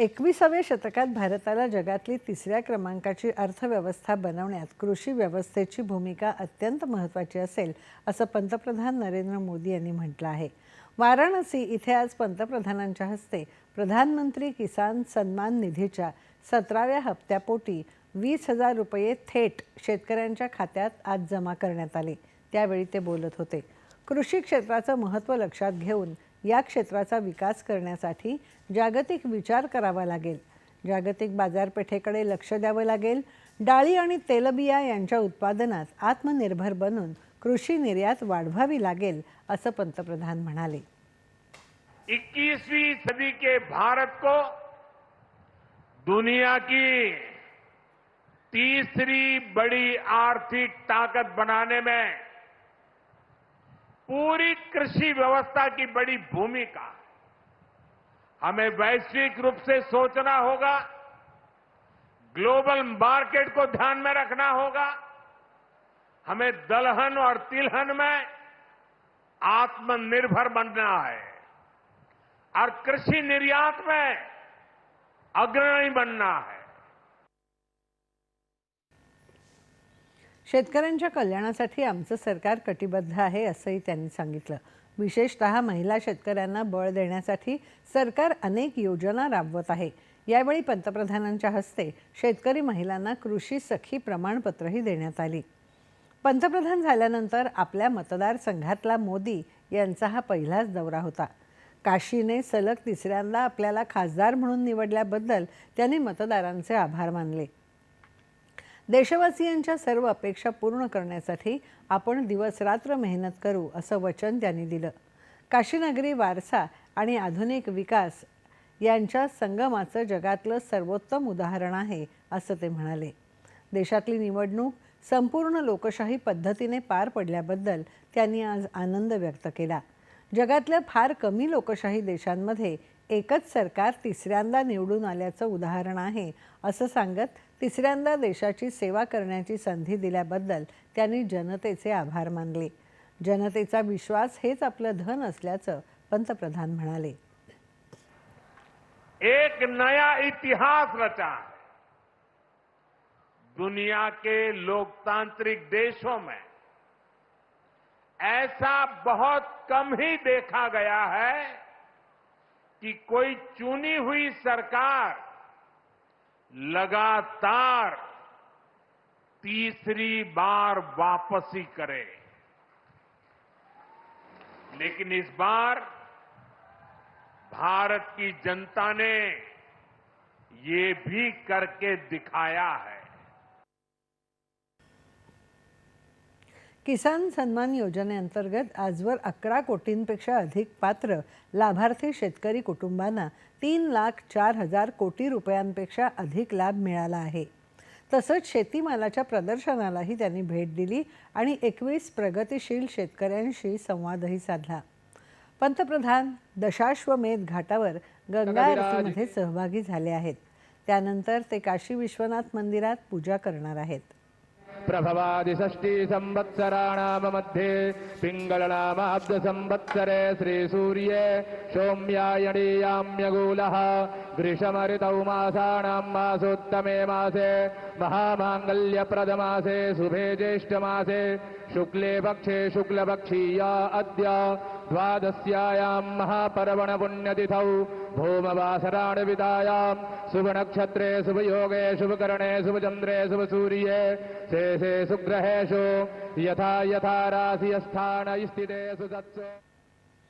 एकविसाव्या शतकात भारताला जगातली तिसऱ्या क्रमांकाची अर्थव्यवस्था बनवण्यात कृषी व्यवस्थेची भूमिका अत्यंत महत्त्वाची असेल असं पंतप्रधान नरेंद्र मोदी यांनी म्हटलं आहे. वाराणसी इथे आज पंतप्रधानांच्या हस्ते प्रधानमंत्री किसान सन्मान निधीच्या सतराव्या हप्त्यापोटी वीस हजार रुपये थेट शेतकऱ्यांच्या खात्यात आज जमा करण्यात आले. त्यावेळी ते बोलत होते. कृषी क्षेत्राचं महत्त्व लक्षात घेऊन या क्षेत्राचा विकास करण्यासाठी जागतिक विचार करावा लागेल. जागतिक बाजारपेठेकडे लक्ष द्यावं लागेल. डाळी आणि तेलबिया यांच्या उत्पादनात आत्मनिर्भर बनून कृषी निर्यात वाढवावी लागेल असं पंतप्रधान म्हणाले. 21वीं सदी के भारत को दुनिया की तीसरी बड़ी आर्थिक ताकत बनाने में पूरी कृषि व्यवस्था की बड़ी भूमिका। हमें वैश्विक रूप से सोचना होगा, ग्लोबल मार्केट को ध्यान में रखना होगा, हमें दलहन और तिलहन में आत्मनिर्भर बनना है, और कृषि निर्यात में अग्रणी बनना है। शेतकऱ्यांच्या कल्याणासाठी आमचं सरकार कटिबद्ध आहे असंही त्यांनी सांगितलं. विशेषतः महिला शेतकऱ्यांना बळ देण्यासाठी सरकार अनेक योजना राबवत आहे. यावेळी पंतप्रधानांच्या हस्ते शेतकरी महिलांना कृषी सखी प्रमाणपत्रही देण्यात आली. पंतप्रधान झाल्यानंतर आपल्या मतदारसंघातला मोदी यांचा हा पहिलाच दौरा होता. काशीने सलग तिसऱ्यांदा आपल्याला खासदार म्हणून निवडल्याबद्दल त्यांनी मतदारांचे आभार मानले. देशवासियांच्या सर्व अपेक्षा पूर्ण करण्यासाठी आपण दिवसरात्र मेहनत करू असं वचन त्यांनी दिलं. काशीनगरी वारसा आणि आधुनिक विकास यांच्या संगमाचं जगातलं सर्वोत्तम उदाहरण आहे असं ते म्हणाले. देशातली निवडणूक संपूर्ण लोकशाही पद्धतीने पार पडल्याबद्दल त्यांनी आज आनंद व्यक्त केला. जगातल्या फार कमी लोकशाही देशांमध्ये एकच सरकार तिसऱ्यांदा निवडून आल्याचं उदाहरण आहे असं सांगत तिसऱ्यांदा देशाची सेवा करण्याची संधी दिल्याबद्दल त्यांनी जनतेचे आभार मानले. जनतेचा विश्वास हेच आपलं धन असल्याचं पंतप्रधान म्हणाले. एक नया इतिहास रचा दुनिया के लोकतांत्रिक देशों में ऐसा बहुत कम ही देखा गया है कि कोई चुनी हुई सरकार लगातार तीसरी बार वापसी करे। लेकिन इस बार भारत की जनता ने ये भी करके दिखाया है किसान सन्मान योजनेअंतर्गत आजवर अकरा कोटींपेक्षा अधिक पात्र लाभार्थी शेतकरी कुटुंबांना तीन लाख चार हजार कोटी रुपयांपेक्षा अधिक लाभ मिळाला आहे. तसंच शेतीमालाच्या प्रदर्शनालाही त्यांनी भेट दिली आणि एकवीस प्रगतिशील शेतकऱ्यांशी संवादही साधला. पंतप्रधान दशाश्वमेध घाटावर गंगा आरतीमध्ये सहभागी झाले आहेत. त्यानंतर ते काशी विश्वनाथ मंदिरात पूजा करणार आहेत. प्रभवादिषष्टि संवत्सराणाममध्ये श्रीसूर्ये सौम्यायणीयाम्यगूलः ग्रीष्मऋतौ मासाणां मासोत्तमे मासे महामाङ्गल्यप्रदमासे शुभे ज्येष्ठमासे शुक्ले पक्षे शुक्लपक्षीया अद्य द्वादस्यायां महापर्वणपुण्यतिथौ भौमवासराणविदायां शुभनक्षत्रे शुभयोगे शुभकरणे शुभचन्द्रे शुभसूर्ये शेषे सुग्रहेषु यथा यथा राशिस्थान सत्सु